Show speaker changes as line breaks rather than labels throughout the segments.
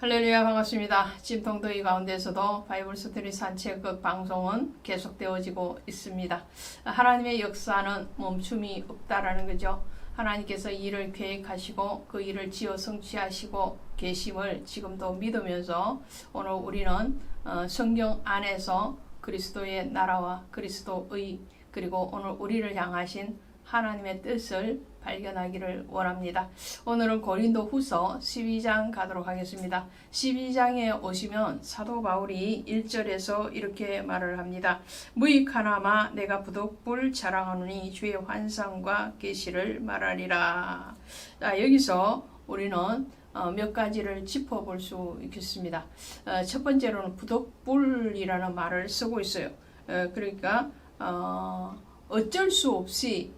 할렐루야 반갑습니다. 찜통더위 가운데서도 바이블 스토리 산책극 방송은 계속되어지고 있습니다. 하나님의 역사는 멈춤이 없다라는 거죠. 하나님께서 일을 계획하시고 그 일을 지어 성취하시고 계심을 지금도 믿으면서 오늘 우리는 어, 성경 안에서 그리스도의 나라와 그리스도의 그리고 오늘 우리를 향하신 하나님의 뜻을 발견하기를 원합니다. 오늘은 고린도 후서 12장 가도록 하겠습니다. 12장에 오시면 사도 바울이 1절에서 이렇게 말을 합니다. 무익하나마 내가 부득불 자랑하노니 주의 환상과 계시를 말하리라. 자, 여기서 우리는 어, 몇 가지를 짚어볼 수 있겠습니다. 어, 첫 번째로는 부득불이라는 말을 쓰고 있어요. 어, 그러니까 어, 어쩔 수 없이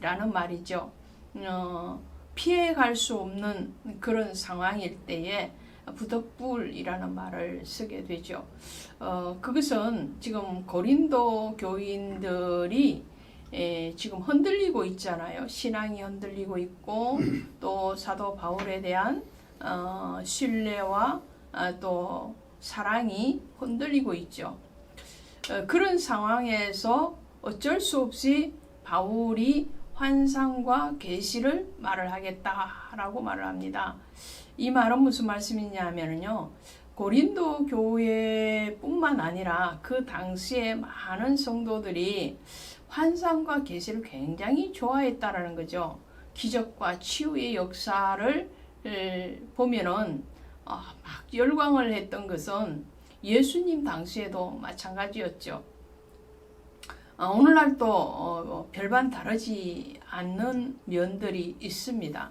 라는 말이죠. 어, 피해갈 수 없는 그런 상황일 때에 부덕불이라는 말을 쓰게 되죠. 어, 그것은 지금 고린도 교인들이 에, 지금 흔들리고 있잖아요. 신앙이 흔들리고 있고 또 사도 바울에 대한 어, 신뢰와 아, 또 사랑이 흔들리고 있죠. 어, 그런 상황에서 어쩔 수 없이 바울이 환상과 계시를 말을 하겠다라고 말을 합니다. 이 말은 무슨 말씀이냐면요. 고린도 교회뿐만 아니라 그 당시에 많은 성도들이 환상과 계시를 굉장히 좋아했다라는 거죠. 기적과 치유의 역사를 보면은 어, 막 열광을 했던 것은 예수님 당시에도 마찬가지였죠. 어, 오늘날 또 어, 뭐 별반 다르지 않는 면들이 있습니다.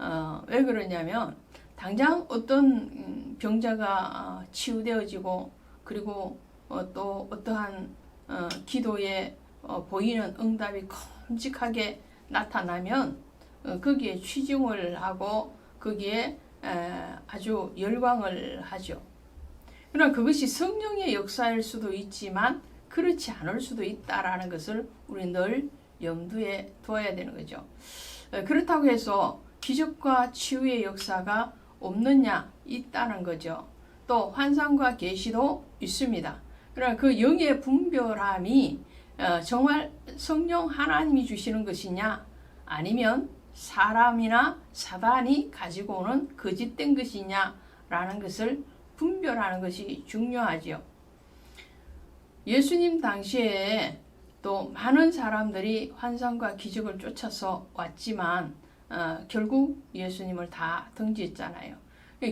어, 왜 그러냐면 당장 어떤 음, 병자가 치유되어지고 그리고 또 어떠한 기도에 보이는 응답이 큼직하게 나타나면 거기에 취중을 하고 거기에 아주 열광을 하죠. 그러나 그것이 성령의 역사일 수도 있지만 그렇지 않을 수도 있다라는 것을 우리 늘 염두에 두어야 되는 거죠. 어, 그렇다고 해서 기적과 치유의 역사가 없느냐 있다는 거죠. 또 환상과 계시도 있습니다. 그러나 그 영의 분별함이 어, 정말 성령 하나님이 주시는 것이냐 아니면 사람이나 사단이 가지고 오는 거짓된 것이냐라는 것을 분별하는 것이 중요하지요. 예수님 당시에 또 많은 사람들이 환상과 기적을 쫓아서 왔지만 어, 결국 예수님을 다 등지했잖아요.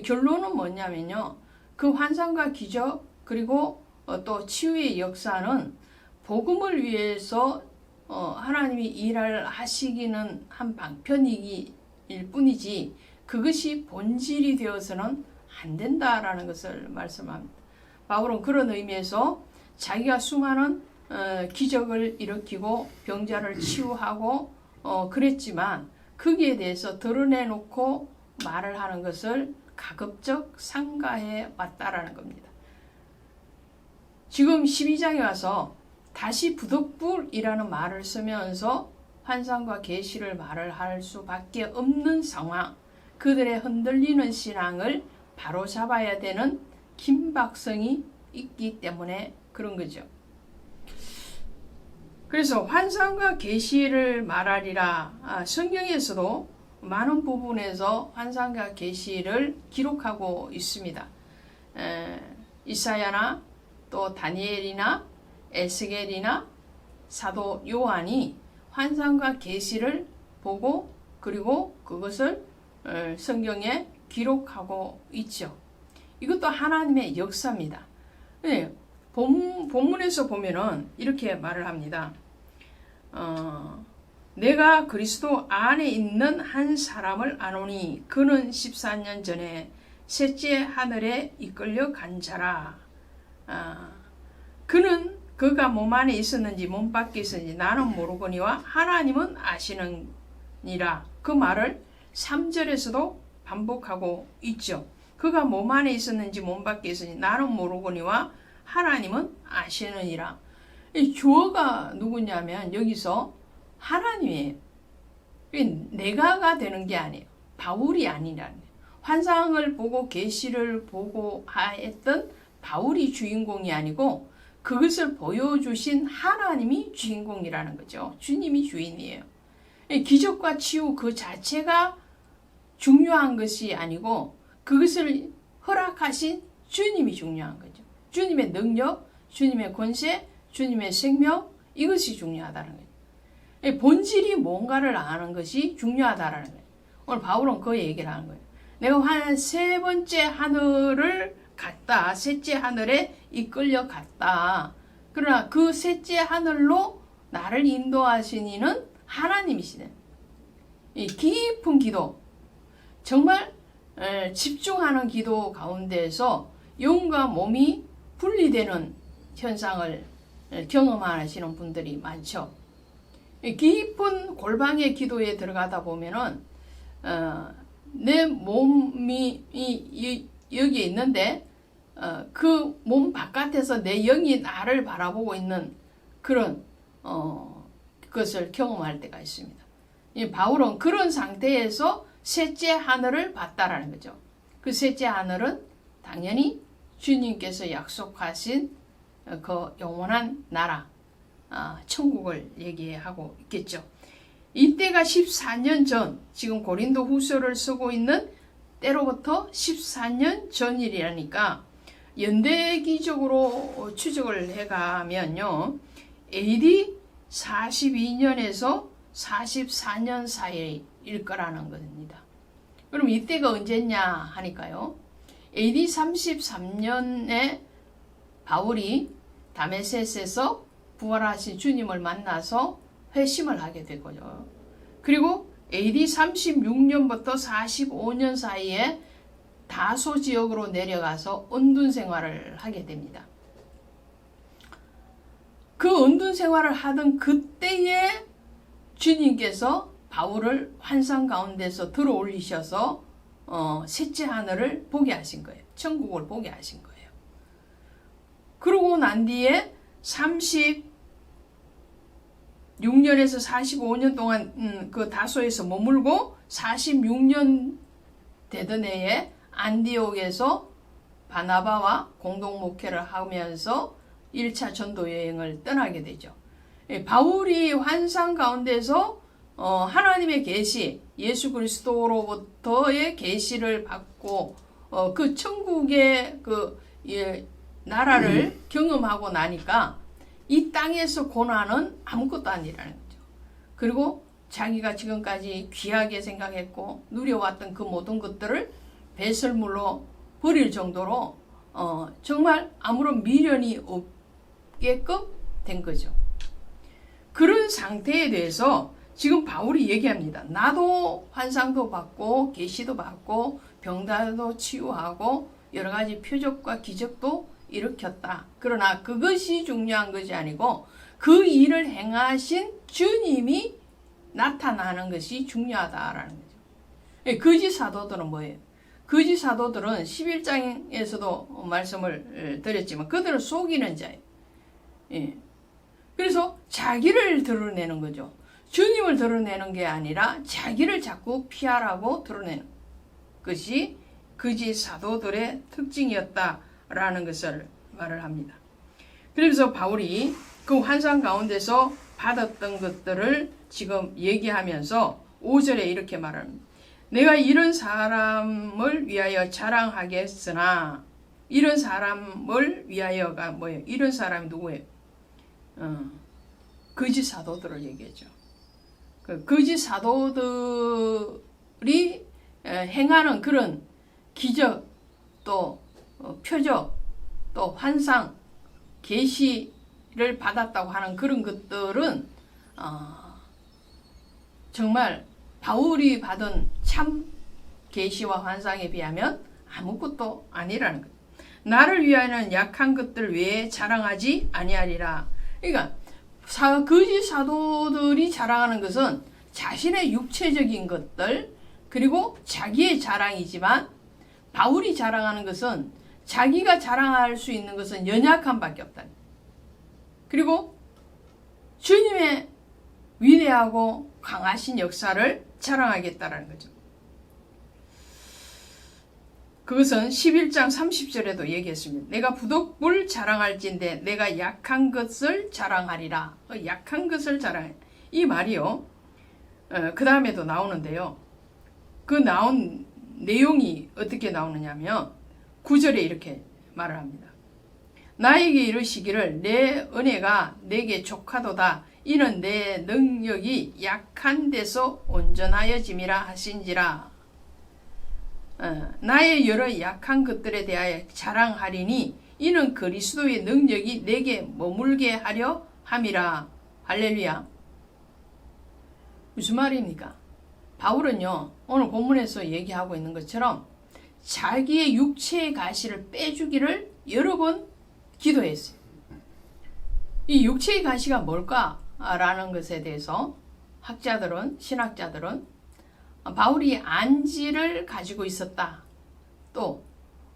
결론은 뭐냐면요. 그 환상과 기적 그리고 어, 또 치유의 역사는 복음을 위해서 어, 하나님이 일을 하시기는 한 방편이기 일 뿐이지 그것이 본질이 되어서는 안 된다라는 것을 말씀합니다. 바울은 그런 의미에서 자기가 수많은 어, 기적을 일으키고 병자를 치유하고 어, 그랬지만 거기에 대해서 드러내놓고 말을 하는 것을 가급적 상가해 왔다라는 겁니다. 지금 12장에 와서 다시 부득불이라는 말을 쓰면서 환상과 계시를 말을 할 수밖에 없는 상황, 그들의 흔들리는 신앙을 바로잡아야 되는 긴박성이 있기 때문에 그런 거죠. 그래서 환상과 계시를 말하리라. 아, 성경에서도 많은 부분에서 환상과 계시를 기록하고 있습니다. 에, 이사야나 또 다니엘이나 에스겔이나 사도 요한이 환상과 계시를 보고 그리고 그것을 어, 성경에 기록하고 있죠. 이것도 하나님의 역사입니다. 네, 본, 본문에서 보면은 이렇게 말을 합니다. 어, 내가 그리스도 안에 있는 한 사람을 아노니 그는 14년 전에 셋째 하늘에 이끌려 간 자라. 아, 그는 그가 몸 안에 있었는지 몸 밖에 있었는지 나는 모르거니와 하나님은 아시느니라. 그 말을 3절에서도 반복하고 있죠. 그가 몸 안에 있었는지 몸 밖에 있었는지 나는 모르거니와 하나님은 아시느니라. 이 주어가 누구냐면 여기서 하나님이에요. 내가가 되는 게 아니에요. 바울이 아니라는 환상을 보고 계시를 보고 하였던 바울이 주인공이 아니고 그것을 보여주신 하나님이 주인공이라는 거죠. 주님이 주인이에요. 기적과 치유 그 자체가 중요한 것이 아니고 그것을 허락하신 주님이 중요한 거죠. 주님의 능력, 주님의 권세, 주님의 생명 이것이 중요하다는 거예요. 본질이 뭔가를 아는 것이 중요하다라는 거예요. 오늘 바울은 그 얘기를 하는 거예요. 내가 한 세 번째 하늘을 갔다. 셋째 하늘에 이끌려 갔다. 그러나 그 셋째 하늘로 나를 인도하신 이는 하나님이시네. 이 깊은 기도, 정말 집중하는 기도 가운데에서 영과 몸이 분리되는 현상을 경험하시는 분들이 많죠. 깊은 골방의 기도에 들어가다 보면은 어, 내 몸이 이, 여기에 있는데 어, 그 몸 바깥에서 내 영이 나를 바라보고 있는 그런 어, 것을 경험할 때가 있습니다. 이 바울은 그런 상태에서 셋째 하늘을 봤다라는 거죠. 그 셋째 하늘은 당연히 주님께서 약속하신 그 영원한 나라, 아, 천국을 얘기하고 있겠죠. 이때가 14년 전, 지금 고린도 후서를 쓰고 있는 때로부터 14년 전일이라니까 연대기적으로 추적을 해가면요. AD 42년에서 44년 사이일 거라는 겁니다. 그럼 이때가 언제냐 하니까요. AD 33년에 바울이 다메섹에서 부활하신 주님을 만나서 회심을 하게 되고요. 그리고 AD 36년부터 45년 사이에 다소 지역으로 내려가서 은둔 생활을 하게 됩니다. 그 은둔 생활을 하던 그때에 주님께서 바울을 환상 가운데서 들어 올리셔서 어, 셋째 하늘을 보게 하신 거예요. 천국을 보게 하신 거예요. 그러고 난 뒤에 36년에서 45년 동안 음, 그 다소에서 머물고 46년 되던 해에 안디옥에서 바나바와 공동 목회를 하면서 1차 전도 여행을 떠나게 되죠. 예, 바울이 환상 가운데서 어, 하나님의 계시, 예수 그리스도로부터의 계시를 받고 어, 그 천국의 그 예, 나라를 음. 경험하고 나니까 이 땅에서 고난은 아무것도 아니라는 거죠. 그리고 자기가 지금까지 귀하게 생각했고 누려왔던 그 모든 것들을 배설물로 버릴 정도로 어, 정말 아무런 미련이 없게끔 된 거죠. 그런 상태에 대해서 지금 바울이 얘기합니다. 나도 환상도 받고 계시도 받고 병다도 치유하고 여러 가지 표적과 기적도 일으켰다. 그러나 그것이 중요한 것이 아니고 그 일을 행하신 주님이 나타나는 것이 중요하다라는 거죠. 예, 거짓 사도들은 뭐예요? 거짓 사도들은 11장에서도 말씀을 드렸지만 그들은 속이는 자예요. 예. 그래서 자기를 드러내는 거죠. 주님을 드러내는 게 아니라 자기를 자꾸 피하라고 드러내는 것이 거짓 사도들의 특징이었다라는 것을 말을 합니다. 그래서 바울이 그 환상 가운데서 받았던 것들을 지금 얘기하면서 5절에 이렇게 말합니다. 내가 이런 사람을 위하여 자랑하겠으나 이런 사람을 위하여가 뭐예요? 이런 사람이 누구예요? 어, 거짓 사도들을 얘기했죠. 그 거짓 사도들이 행하는 그런 기적 또 어, 표적 또 환상 계시를 받았다고 하는 그런 것들은 어, 정말 바울이 받은 참 계시와 환상에 비하면 아무것도 아니라는 것. 나를 위하여는 약한 것들 외에 자랑하지 아니하리라. 그러니까 사, 거짓 사도들이 자랑하는 것은 자신의 육체적인 것들 그리고 자기의 자랑이지만 바울이 자랑하는 것은 자기가 자랑할 수 있는 것은 연약함밖에 없다. 그리고 주님의 위대하고 강하신 역사를 자랑하겠다라는 거죠. 그것은 11장 30절에도 얘기했습니다. 내가 부덕불 자랑할진대 내가 약한 것을 자랑하리라. 어, 약한 것을 자랑. 이 말이요. 어, 그 다음에도 나오는데요. 그 나온 내용이 어떻게 나오느냐면 9절에 이렇게 말을 합니다. 나에게 이르시기를 내 은혜가 내게 족하도다. 이는 내 능력이 약한 데서 온전하여짐이라 하신지라. 어, 나의 여러 약한 것들에 대하여 자랑하리니 이는 그리스도의 능력이 내게 머물게 하려 함이라. 할렐루야. 무슨 말입니까? 바울은요, 오늘 본문에서 얘기하고 있는 것처럼 자기의 육체의 가시를 빼주기를 여러 번 기도했어요. 이 육체의 가시가 뭘까라는 것에 대해서 학자들은, 신학자들은 바울이 안지를 가지고 있었다. 또,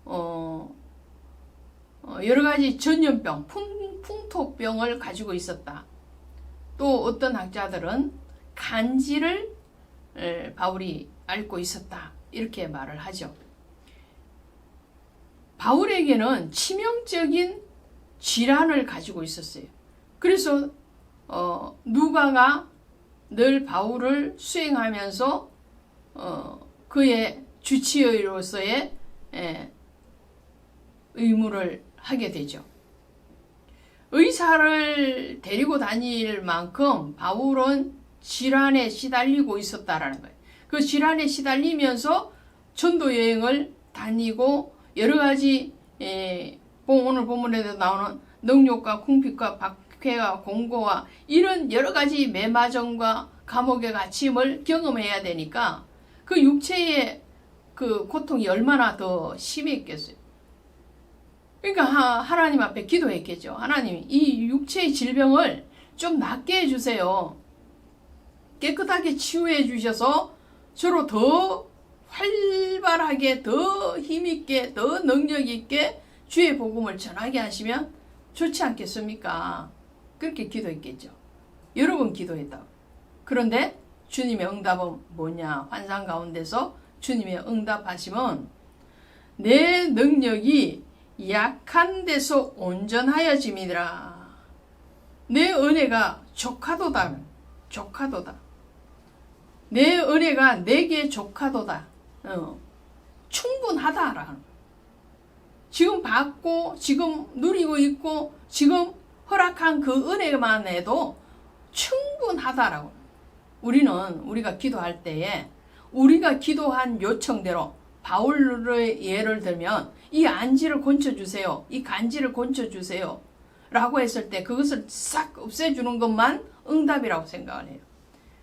어, 어, 여러 가지 전염병, 풍, 풍토병을 가지고 있었다. 또 어떤 학자들은 간지를 에, 바울이 앓고 있었다. 이렇게 말을 하죠. 바울에게는 치명적인 질환을 가지고 있었어요. 그래서 어, 누가가 늘 바울을 수행하면서 어, 그의 주치의로서의 에, 의무를 하게 되죠. 의사를 데리고 다닐 만큼 바울은 질환에 시달리고 있었다라는 거예요. 그 질환에 시달리면서 전도 여행을 다니고 여러 가지 에, 오늘 본문에도 나오는 능욕과 궁핍과 박해와 공고와 이런 여러 가지 매마정과 감옥의 갇힘을 경험해야 되니까 그 육체의 그 고통이 얼마나 더 심했겠어요. 그러니까 하, 나님 앞에 기도했겠죠. 하나님 이 육체의 질병을 좀 낫게 해주세요. 깨끗하게 치유해 주셔서 저로 더 활발하게 더 힘있게 더 능력있게 주의 복음을 전하게 하시면 좋지 않겠습니까? 그렇게 기도했겠죠. 여러 번 기도했다. 그런데 주님의 응답은 뭐냐? 환상 가운데서 주님의 응답하심은 내 능력이 약한 데서 온전하여짐이라. 내 은혜가 족하도다. 족하도다. 내 은혜가 내게 족하도다. 어, 충분하다라는 지금 받고 지금 누리고 있고 지금 허락한 그 은혜만 해도 충분하다라고. 우리는 우리가 기도할 때에 우리가 기도한 요청대로 바울의 예를 들면 이 안지를 건쳐주세요. 이 간지를 건쳐주세요. 라고 했을 때 그것을 싹 없애주는 것만 응답이라고 생각을 해요.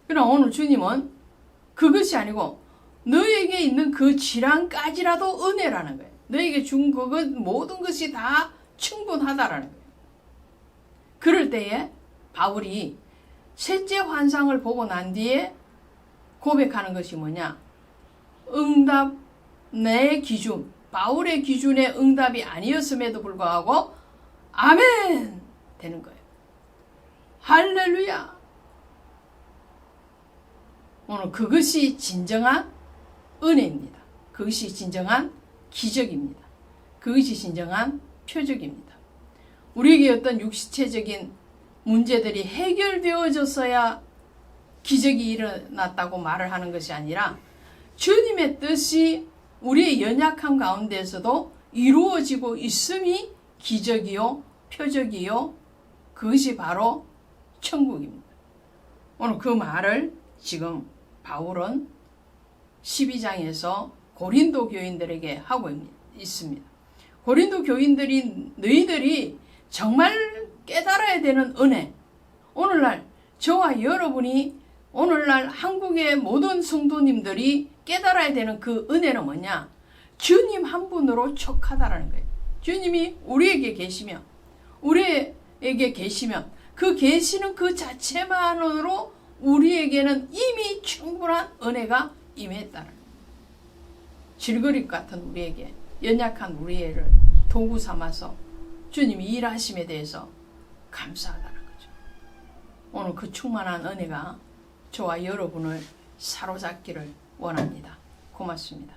그러나 오늘 주님은 그것이 아니고 너에게 있는 그 질환까지라도 은혜라는 거예요. 너에게 준 그것 모든 것이 다 충분하다라는 거예요. 그럴 때에 바울이 셋째 환상을 보고 난 뒤에 고백하는 것이 뭐냐? 응답 내 기준, 바울의 기준의 응답이 아니었음에도 불구하고 아멘 되는 거예요. 할렐루야. 오늘 그것이 진정한 은혜입니다. 그것이 진정한 기적입니다. 그것이 진정한 표적입니다. 우리에게 어떤 육체적인 문제들이 해결되어졌어야 기적이 일어났다고 말을 하는 것이 아니라 주님의 뜻이 우리의 연약함 가운데서도 이루어지고 있음이 기적이요, 표적이요, 그것이 바로 천국입니다. 오늘 그 말을 지금 바울은 12장에서 고린도 교인들에게 하고 있습니다. 고린도 교인들이 너희들이 정말 깨달아야 되는 은혜. 오늘날 저와 여러분이 오늘날 한국의 모든 성도님들이 깨달아야 되는 그 은혜는 뭐냐? 주님 한 분으로 촉하다라는 거예요. 주님이 우리에게 계시면 우리에게 계시면 그 계시는 그 자체만으로 우리에게는 이미 충분한 은혜가 임했다는. 질그릇 같은 우리에게 연약한 우리를 도구 삼아서 주님이 일하심에 대해서 감사하다는 거죠. 오늘 그 충만한 은혜가 저와 여러분을 사로잡기를 원합니다. 고맙습니다.